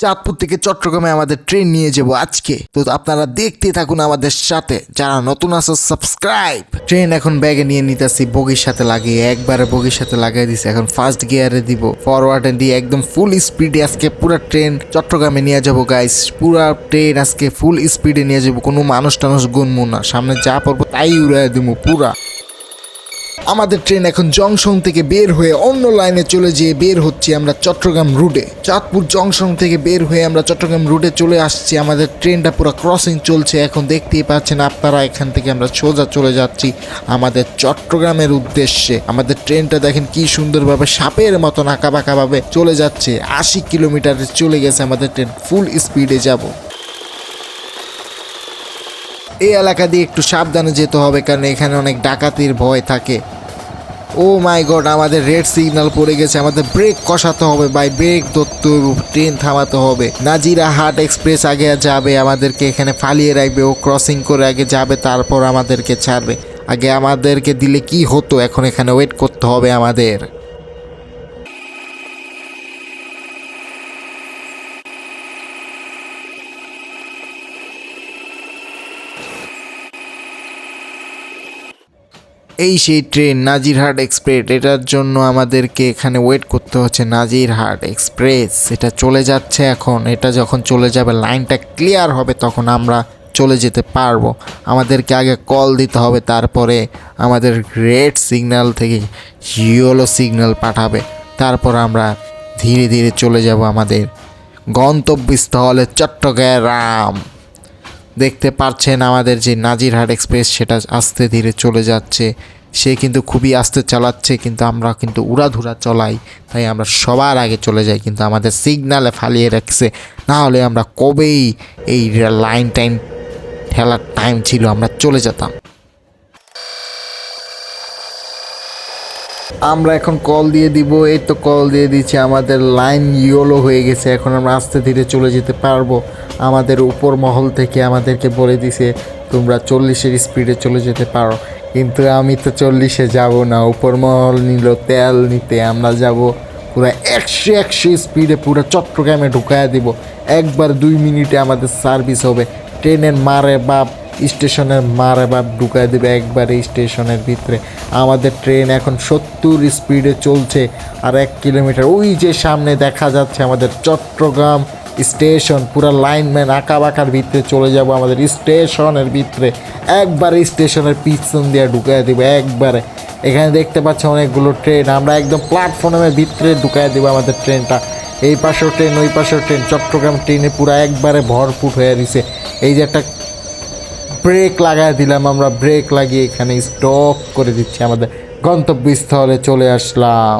চাঁদপুর থেকে চট্টগ্রামে আমাদের ট্রেন নিয়ে যাব আজকে। তো আপনারা দেখতে থাকুন আমাদের সাথে। যারা নতুন আছে সাবস্ক্রাইব ট্রেন এখন ব্যাগে নিয়ে নিতেছি, বগির সাথে লাগিয়ে, একবারে বগির সাথে লাগিয়ে দিছি। এখন ফার্স্ট গিয়ারে দিব ফরওয়ার্ডে দিয়ে একদম ফুল স্পিডে আজকে পুরো ট্রেন চট্টগ্রামে নিয়ে যাব গাইস পুরো ট্রেন আজকে ফুল স্পিডে নিয়ে যাব, কোনো মানুষ টানুষ গুনবো না। সামনে যা পড়ব তাই উড়াই দিব, পুরা। আমাদের ট্রেন এখন জংশন থেকে বের হয়ে অন্য লাইনে চলে যেয়ে বের হচ্ছি আমরা চট্টগ্রাম রুটে। চাঁদপুর জংশন থেকে বের হয়ে আমরা চট্টগ্রাম রুটে চলে আসছি। আমাদের ট্রেনটা পুরো ক্রসিং চলছে। এখন দেখতেই পাচ্ছেন আপনারা এখান থেকে আমরা সোজা চলে যাচ্ছি আমাদের চট্টগ্রামের উদ্দেশ্যে। আমাদের ট্রেনটা দেখেন কি সুন্দরভাবে সাপের মতন আঁকাবাঁকাভাবে চলে যাচ্ছে। আশি কিলোমিটারে চলে গেছে আমাদের ট্রেন। ফুল স্পিডে যাব। এই এলাকা দিয়ে একটু সাবধানে যেতে হবে, কারণ এখানে অনেক ডাকাতির ভয় থাকে। ও মাই গড, আমাদের রেড সিগন্যাল পড়ে গেছে, আমাদের ব্রেক কষাতে হবে বাই ব্রেক ধরতে ট্রেন থামাতে হবে। নাজিরা হাট এক্সপ্রেস আগে যাবে, আমাদেরকে এখানে ফালিয়ে রাখবে, ও ক্রসিং করে আগে যাবে, তারপর আমাদেরকে ছাড়বে। আগে আমাদেরকে দিলে কি হতো, এখন এখানে ওয়েট করতে হবে আমাদের। এই সেই ট্রেন নাজিরহাট এক্সপ্রেস এটার জন্য আমাদেরকে এখানে ওয়েট করতে হচ্ছে নাজিরহাট এক্সপ্রেস এটা চলে যাচ্ছে এখন, এটা যখন চলে যাবে লাইনটা ক্লিয়ার হবে, তখন আমরা চলে যেতে পারব। আমাদেরকে আগে কল দিতে হবে, তারপরে আমাদের রেড সিগন্যাল থেকে ইয়েলো সিগন্যাল পাঠাবে। তারপর আমরা ধীরে ধীরে চলে যাব আমাদের গন্তব্যস্থলে চট্টগ্রাম। দেখতে পাচ্ছেন আমাদের যে নাজিরহাট এক্সপ্রেস, সেটা আস্তে ধীরে চলে যাচ্ছে। সে কিন্তু খুবই আস্তে চালাচ্ছে, কিন্তু আমরা কিন্তু উড়াধুরা চলাই, তাই আমরা সবার আগে চলে যাই। কিন্তু আমাদের সিগনালে ফালিয়ে রাখছে, না হলে আমরা কবেই এই লাইন টাইম ঠেলার টাইম ছিল, আমরা চলে যেতাম। আমরা এখন কল দিয়ে দিব, এই তো কল দিয়ে দিচ্ছি আমাদের লাইন ইয়োলো হয়ে গেছে, এখন আমরা আস্তে ধীরে চলে যেতে পারব। আমাদের উপর মহল থেকে আমাদেরকে বলে দিছে, তোমরা চল্লিশের স্পিডে চলে যেতে পারো। কিন্তু আমি তো চল্লিশে যাব না, উপর মহল নিল তেল নিতে, আমরা যাব পুরো একশো একশো স্পিডে পুরো চট্টগ্রামে ঢুকায় দিব। একবার দুই মিনিটে আমাদের সার্ভিস হবে। ট্রেনের মারে বাপ স্টেশনের মারে বাপ ঢুকায় দেবে একবারে স্টেশনের ভিতরে। আমাদের ট্রেন এখন সত্তর স্পিডে চলছে আর এক কিলোমিটার। ওই যে সামনে দেখা যাচ্ছে আমাদের চট্টগ্রাম স্টেশন, পুরা লাইনম্যান আঁকা বাঁকার ভিতরে চলে যাব আমাদের স্টেশনের ভিতরে। একবারে স্টেশনের পিছন দিয়ে ঢুকায় দেবে একবারে। এখানে দেখতে পাচ্ছি অনেকগুলো ট্রেন, আমরা একদম প্ল্যাটফর্মের ভিতরে ঢুকায় দেবো আমাদের ট্রেনটা। এই পাশেও ট্রেন, ওই পাশেও ট্রেন, চট্টগ্রাম ট্রেনে পুরো একবারে ভরপুর হয়ে দিছে এই যে একটা ব্রেক লাগায় দিলাম আমরা ব্রেক লাগিয়ে এখানে স্টপ করে দিচ্ছি আমাদের গন্তব্যস্থলে চলে আসলাম।